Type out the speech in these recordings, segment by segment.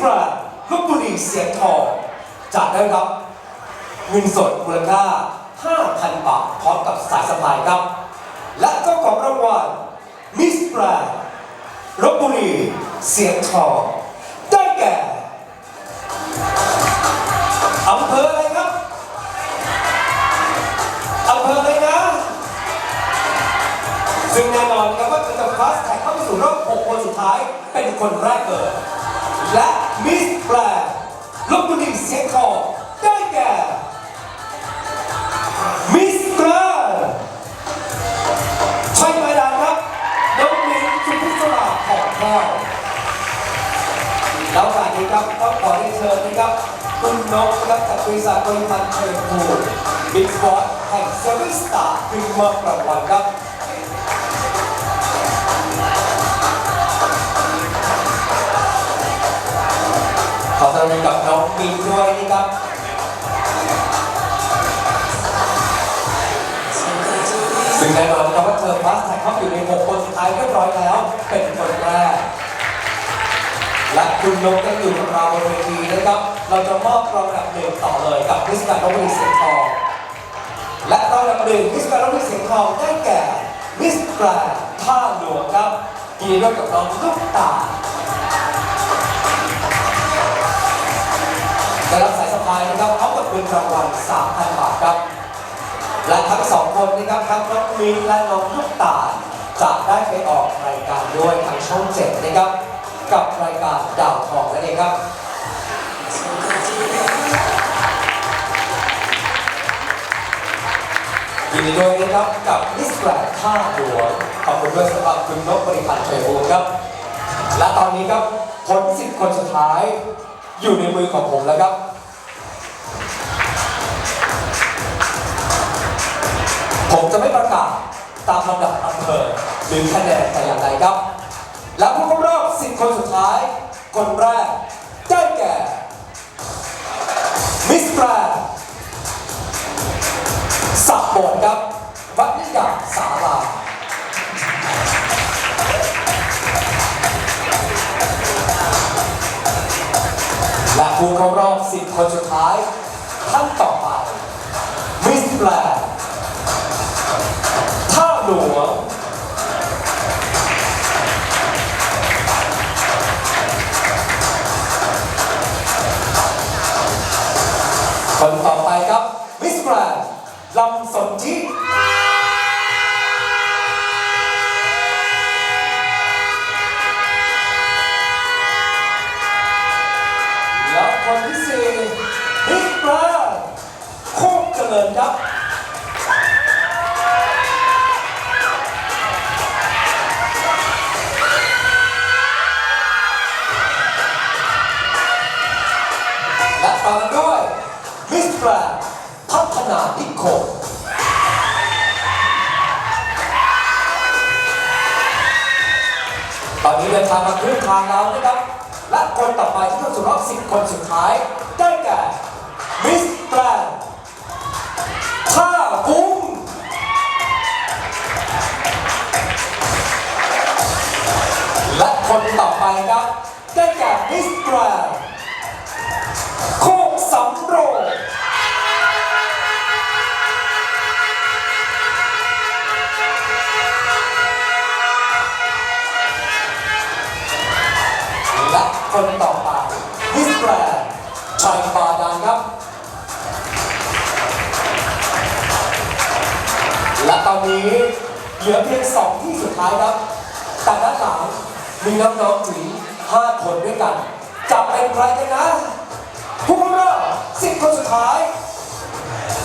แกรนด์ลบบุรีเสียงทองจะได้รับเงินสดมูลค่า 5,000 บาทพร้อมกับสายสะพายครับ และเจ้าของรางวัลมิสแกรนด์ลบบุรีเสียงทองได้แก่อำเภออะไรครับอำเภออะไรนะซึ่งแน่นอนครับว่าจะฟาสแท็กเข้าไปสู่รอบ 6 คนสุดท้ายเป็นคนแรกเกิดและ นกครับจากบริษัทบริพันธ์เชิญภูมิบิ๊กบอสแห่งเซเว่นสตาร์ขึ้นมอบรางวัลครับขอแสดงกับน้องมินด้วยนะครับซึ่งแน่นอนนะครับว่าเธอพลัสแท็กเข้าอยู่ใน6คนสุดท้ายเรียบร้อยแล้ว เป็นคนแรก และคุณนกก็อยู่กับเราบนเวทีนะครับ เราจะมอบรางวัลหนึ่งต่อเลยกับพิสการลบบุรีเสียงทองและรางวัลหนึ่งพิสการลบบุรีเสียงทองได้แก่มิสแกรนด์ท่าหลวงครับยินดีด้วยกับน้องลูกตาลได้รับสายสะพายนะครับพร้อมกับเงินรางวัล3,000 บาทครับ และทั้งสองคนนะครับทั้งน้องมินและน้องลูกตาจะได้ไปออกรายการด้วยทางช่องเจ็ดนะครับ กับรายการดาวทองนั่นเองครับ ยินดีด้วยนะครับกับมิสแกรนด์ท่าหลวงขอบคุณด้วยสำหรับคุณนกบริพันธ์ชัยบูรณ์ครับ และตอนนี้ครับผลสิบคนสุดท้าย อยู่ในมือของผมแล้วครับผมจะไม่ประกาศตามลำดับอำเภอหรือคะแนนแต่อย่างใดครับ และผู้เข้ารอบสิบคนสุดท้าย คนแรกได้แก่มิสแกรนด์ บโบนครับวัดนิยาสาราและผู้เข้ารอบ 10 คนสุดท้าย ท่านต่อไปมิสแกรนด์ท่าหลวงคนต่อไปครับมิสแกรนด์ ลำสนธิแล้วคนที่สี่มิสแกรนด์โคกเจริญครับและตามด้วยมิสแกรน มันานิคตอนนี้เดินทางมาครึ่งทางแล้วนะครับ และคนต่อไปที่เข้าสู่รอบ10 คนสุดท้าย ได้แก่มิสแกรนท่าบุ้งและคนต่อไปครับ ได้แก่มิสแกรนโคกสำโรง คนต่อไปมิสแกรนด์ชัยบาดาลครับ และตอนนี้เหลือเพียงสองที่สุดท้ายครับแต่ด้านหลังมีน้องๆถึง5คนด้วยกัน จะเป็นใครกันนะผู้เข้ารอบคนสุดท้าย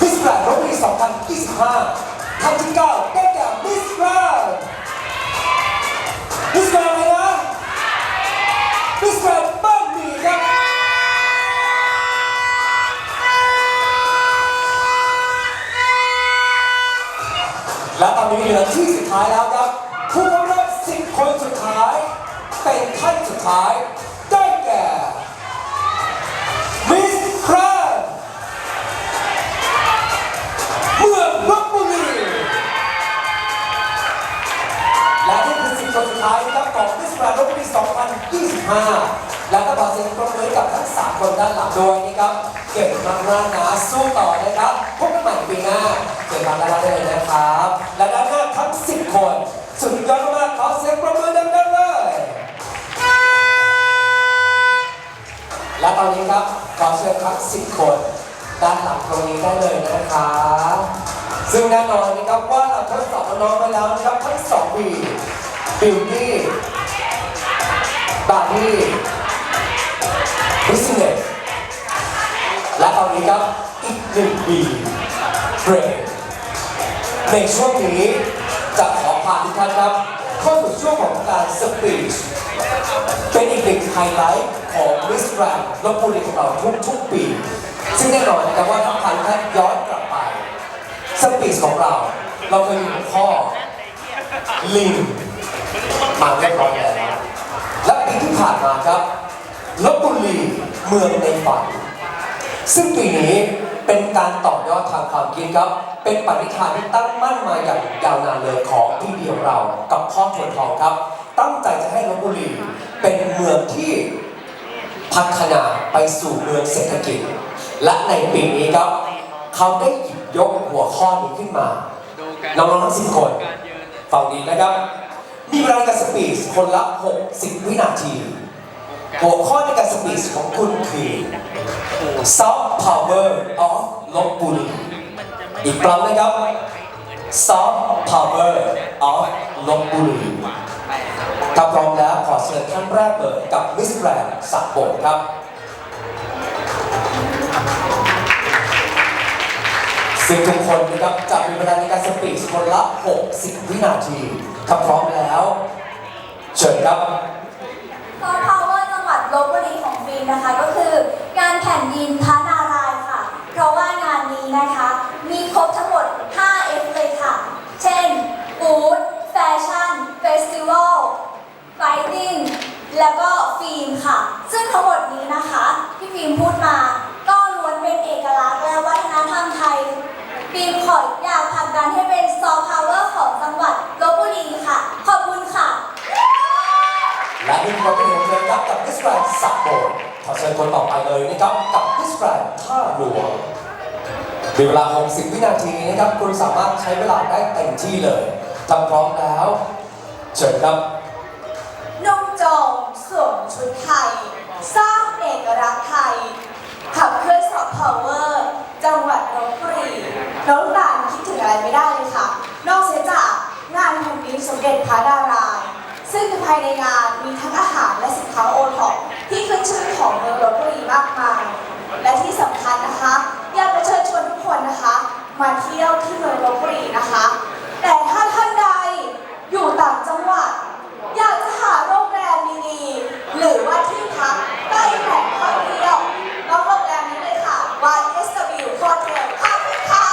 มิสแกรนด์รอบปี2025ท่านที่9ได้แก่มิสแกรนด์มิสแกรนด์ อะไรนะมิสแกคนบ้างมีครับและตอนนี้เหลือที่สุดท้ายแล้วครับผู้เข้ารอบคนสุดท้าย เป็นท่านสุดท้าย 25 แล้วก็ขอเสียงปรบมือกับทั้ง 3 คนด้านหลังโดยนี่ครับ เก็บมากมานะสู้ต่อนะครับ พบกันใหม่ปีหน้า เก็บมากๆเลยนะครับ และด้านหน้าทั้ง 10 คน สุดยอดมากขอเสียงปรบมือดังๆเลยและตอนนี้ครับขอเชิญทั้ง 10 คนด้านหลังตรงนี้ได้เลยนะครับซึ่งแน่นอนนะครับว่าเราทั้งสอบน้องๆไปแล้วนะครับทั้งสองวีบิวตี้ บาร์ดี้บิสเนสและตอนนี้ครับอีกหนึ่งปีเบรกในช่วงนี้จะขอพาทุกท่านครับ เข้าสู่ช่วงของการสปีชเป็นอีกหนึ่งไฮไลท์ของมิสแกรนด์ลบบุรีของเราทุกๆปี ซึ่งแน่นอนนะครับว่าถ้าพันท่านย้อนกลับไปสปีชของเรา เราเคยมีหัวข้อลิงมาเรียบร้อยแล้ว ผ่านมาครับลบบุรีเมืองในฝัน ซึ่งปีนี้เป็นการต่อยอดทางความคิดครับ เป็นปณิธานที่ตั้งมั่นมาอย่างยาวนานเลยของพี่เดียวเรา กับพ่อทวทองครับ ตั้งใจจะให้ลบบุรีเป็นเมืองที่พัฒนาไปสู่เมืองเศรษฐกิจ และในปีนี้ครับ เขาได้หยิบยกหัวข้อนี้ขึ้นมาน้องๆทั้งสิบคนฟังดีนะครับ มีเวลาในการสปีชคนละ 60 วินาที หัวข้อในการสปีชของคุณคือ Soft Power of ลบบุรีอีกครั้งนะครับ Soft Power of ลบบุรีถ้าพร้อมแล้วขอเชิญท่านแรกเลยกับมิสแกรนด์สักโบกครับซึ่งทุกคนนะครับจะมีเวลาในการสปีชคนละ 60 วินาที ถ้าพร้อมแล้ว เชิญครับ ซอฟต์พาวเวอร์จังหวัดลบบุรีของฟิล์มนะคะก็คืองานแผ่นดินพระนารายณ์ค่ะ เพราะว่างานนี้นะคะ มีครบทั้งหมด 5 F เลยค่ะ เช่นฟู้ดแฟชั่น เฟสติวัลไฟติ้งแล้วก็ฟิล์มค่ะ ซึ่งทั้งหมดนี้นะคะ ที่ฟิล์มพูดมา ก็ล้วนเป็นเอกลักษณ์และวัฒนธรรมไทย ฟิล์มขออยากผลักดันให้เป็นซอฟต์พาวเวอร์ของจังหวัดลบบุรีค่ะ ขอบคุณค่ะ และนี่คือความคิดเห็นของเธอครับกับมิสแกรนด์สักโบกขอเชิ ญคนต่อไปเลยนะครับกับมิสแกรนด์ท่าหลวงมีเวลา 60 วินาทีนะครับ คุณสามารถใช้เวลาได้เต็มที่เลยถ้าพร้อมแล้ว เชิญครับนงจงสวมชุดไทย สร้างเอกลักษณ์ไทย ขับเคลื่อนซอฟต์พาวเวอร์ จังหวัดลบบุรีน้องตาลคิดถึงอะไรไม่ได้เลยค่ะ นอกเสียจากงานแผ่นดินสมเด็จพระดาราย ซึ่งภายในงานมีทั้งอาหารและสินค้าโอท็อปที่ขึ้นชื่อของเมืองลบบุรีมากมาย และที่สำคัญนะคะ อยากจะเชิญชวนทุกคนนะคะ มาเที่ยวที่เมืองลบบุรีนะคะ แต่ถ้าท่านใดอยู่ต่างจังหวัด อยากจะหาโรงแรมดีๆ หรือว่าที่พักใกล้แหล่งท่องเที่ยวน้องโรงแรมนี้เลยค่ะ YSW Hotel ขอบคุณค่ะ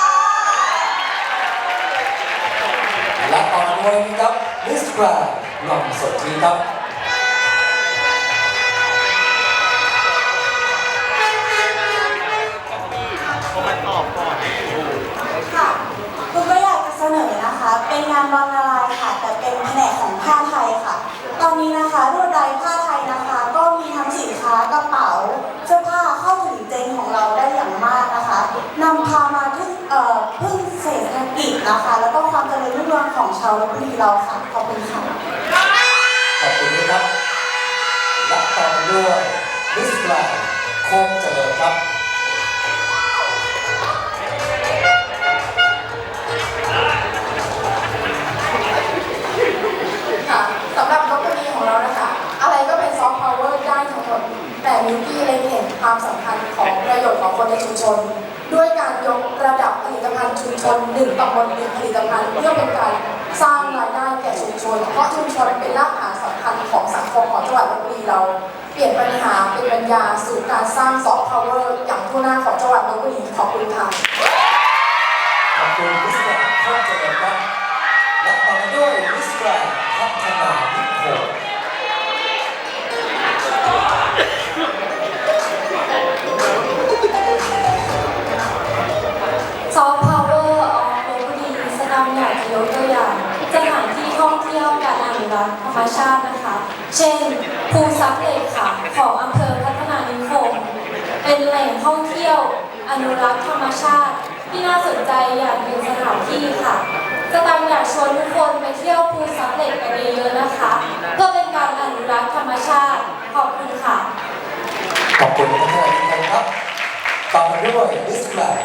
และต่อด้วยนะครับมิสแก รนด์ลำสดทีครับค่ะคุณก็อยากจะเสนอนะคะ เป็นงานบอลนาลายค่ะ แต่เป็นแผนกของผ้าไทยค่ะ ตอนนี้นะคะรวดลายผ้าไทยนะคะ ก็มีทั้งสินค้ากระเป๋า เสื้อผ้าเข้าถึงเจนของเราได้อย่างมากนะคะนำพามาถึงเอ่อพึ่งเศรษฐกิจ นะคะ แล้วก็ความเจริญรุ่งเรืองของชาวลพบุรีเราค่ะขอบคุณค่ะขอบคุณนะครับและต่อด้วยมิสแกรนด์โคงเจริญครับค่ะสำหรับลบบุรีของเรานะคะ อะไรก็เป็นซอฟต์พาวเวอร์ได้ทั้งหมดแต่มิวกี้เล็งเห็นความสำคัญของประโยชน์ของคนในชุมชน ด้วยการยกระดับผลิตภัณฑ์ชุมชนหนึ่งตำบลหนึ่งผลิตภัณฑ์เพื่อเป็นการสร้างรายได้แก่ชุมชน เพราะชุมชนเป็นรากฐานสำคัญของสังคมของจังหวัดลบบุรีเรา เปลี่ยนปัญหาเป็นปัญญาสู่การสร้างซอฟต์พาวเวอร์อย่างทั่วหน้าของจังหวัดลบบุรีขอบคุณค่ะขอบคุณมิสแกรนด์โคงเจริญครับและต่อด้วยมิสแกรนด์พัฒนา รอนุรักษ์ธรรมชาตินะคะ เช่นภูซับเหล็กค่ะของอำเภอพัฒนานิคม เป็นแหล่งท่องเที่ยวอนุรักษ์ธรรมชาติ ที่น่าสนใจอย่างหนึ่งสถานที่ค่ะสตังอยากชวนทุกคนไปเที่ยวภูซับเหล็กกันเยอะๆนะคะ เพื่อเป็นการอนุรักษ์ธรรมชาติ ขอบคุณค่ะ ขอบคุณท่านครับต่อมาด้วยมิสแกรน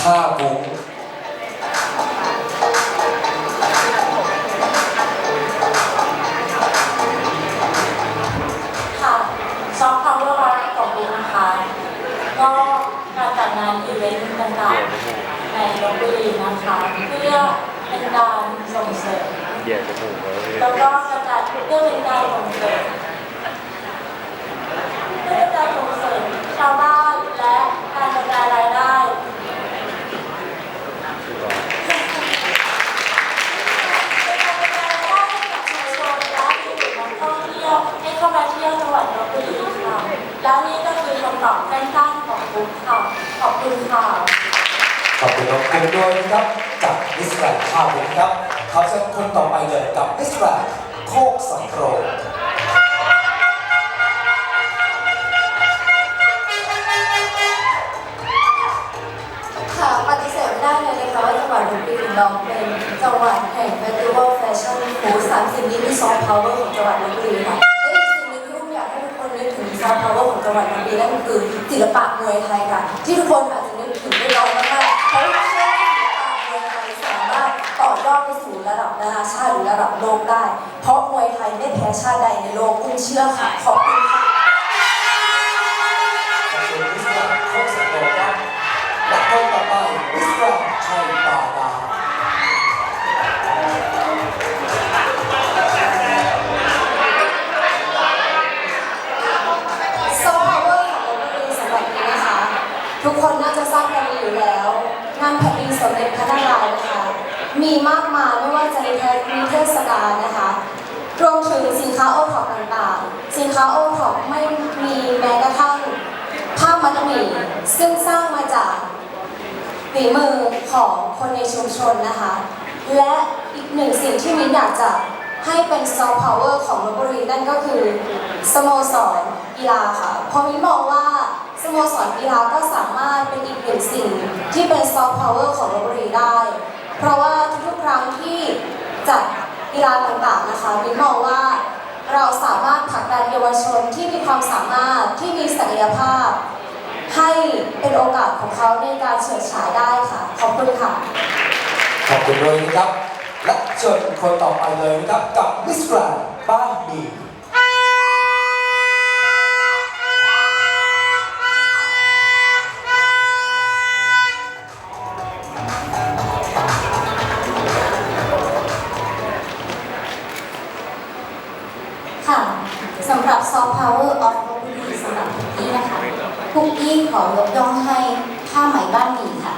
ท่าบุ้ง ๆในลบบุรีนะคะเพื่อเป็นการส่งเสริมเหยียดจมูกเลยแล้วก็กระจายเพื่อเป็นการส่งเสริมเพื่อเป็นการส่ง เราเป็นจังหวัดแห่ง Festival Fashion Food 30นี้คือซอฟต์พาวเวอร์ของจังหวัดลบบุรีค่ะและอีกสิ่งหนึ่งที่ลูกอยากให้ทุกคนนึกถึงซอฟต์พาวเวอร์ของจังหวัดลบบุรีนั่นคือศิลปะมวยไทยค่ะที่ทุกคนอาจจะนึกถึงได้น้อยมากๆเพราะว่าเชื่อว่าศิลปะมวยไทยสามารถต่อยอดไปสู่ระดับนานาชาติหรือระดับโลกได้ เพราะมวยไทยไม่แพ้ชาติใดในโลกคุณเชื่อค่ะขอบคุณ มากมายไม่ว่าจะในเทศมีเทศกาลนะคะ รวมถึงสินค้าโอท็อปต่างๆ สินค้าโอท็อปไม่มีแม้กระทั่งผ้ามัดหมี่ซึ่งสร้างมาจากฝีมือของคนในชุมชนนะคะ และอีกหนึ่งสิ่งที่มิ้นอยากจะให้เป็นซอฟต์พาวเวอร์ของลบบุรีนั่นก็คือสโมสรกีฬาค่ะเพราะมิ้นมองว่าสโมสรกีฬาก็สามารถเป็นอีกหนึ่งสิ่งที่เป็นซอฟต์พาวเวอร์ของลบบุรีได้ เพราะว่า รั้งที่จัดกีฬาต่างๆนะคะมิ้นมองว่าเราสามารถผลักดันเยาวชนที่มีความสามารถที่มีศักยภาพ ให้เป็นโอกาสของเขาในการเฉิดฉายได้ค่ะขอบคุณค่ะขอบคุณด้วยนะครับ และเชิญคนต่อไปเลยนะครับกับมิสแกรนบ้านดี คุกกี้ขอยกย่องให้ผ้าไหมบ้านหมี่ค่ะ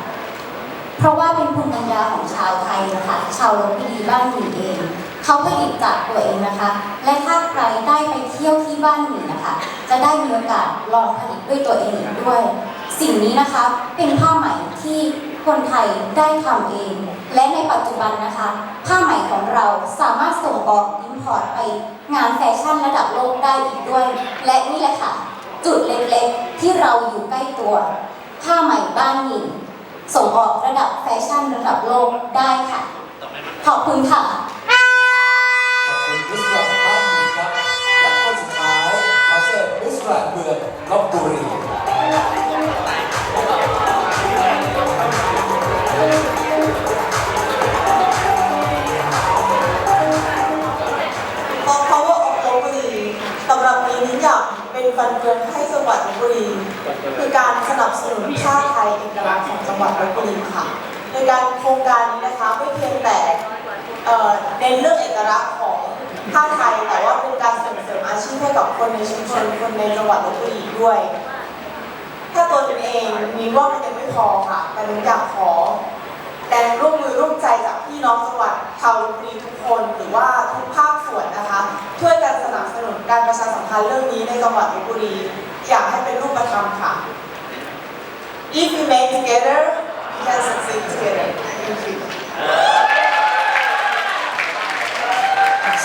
เพราะว่าเป็นภูมิปัญญาของชาวไทยนะคะชาวลบบุรีบ้านหมี่เองเขาผลิตจากตัวเองนะคะ และถ้าใครได้ไปเที่ยวที่บ้านหมี่นะคะ จะได้มีโอกาสลองผลิตด้วยตัวเองด้วย สิ่งนี้นะคะเป็นผ้าไหมที่คนไทยได้ทำเอง และในปัจจุบันนะคะ ผ้าไหมของเราสามารถส่งออกอิมพอร์ตไปงานแฟชั่นระดับโลกได้อีกด้วย และนี่แหละค่ะ จุดเล็กๆ ที่เราอยู่ใกล้ตัว ผ้าไหมบ้านหนิง ส่งออกระดับแฟชั่นระดับโลกได้ค่ะ ขอบคุณค่ะ ขอบคุณมิสแกรนบ้านหนิงครับและคนสุดท้ายขอเชิญมิสแกรนเมืองลบบุรี คนในชุมชนคนในจังหวัดลบบุรีด้วย ถ้าตัวตนเองมีว่ามันยังไม่พอค่ะแต่หนูอยากขอแรงร่วมมือร่วมใจจากพี่น้องจังหวัดชาวลพบุรีทุกคน หรือว่าทุกภาคส่วนนะคะ ช่วยกันสนับสนุนการประชาสัมพันธ์เรื่องนี้ในจังหวัดลพบุรีอยากให้เป็นรูปธรรมค่ะ If we make together we can succeed together Thank you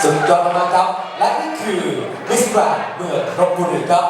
สุดยอดมากครับ และนี่คือ กรนเมือครบบุรีครับ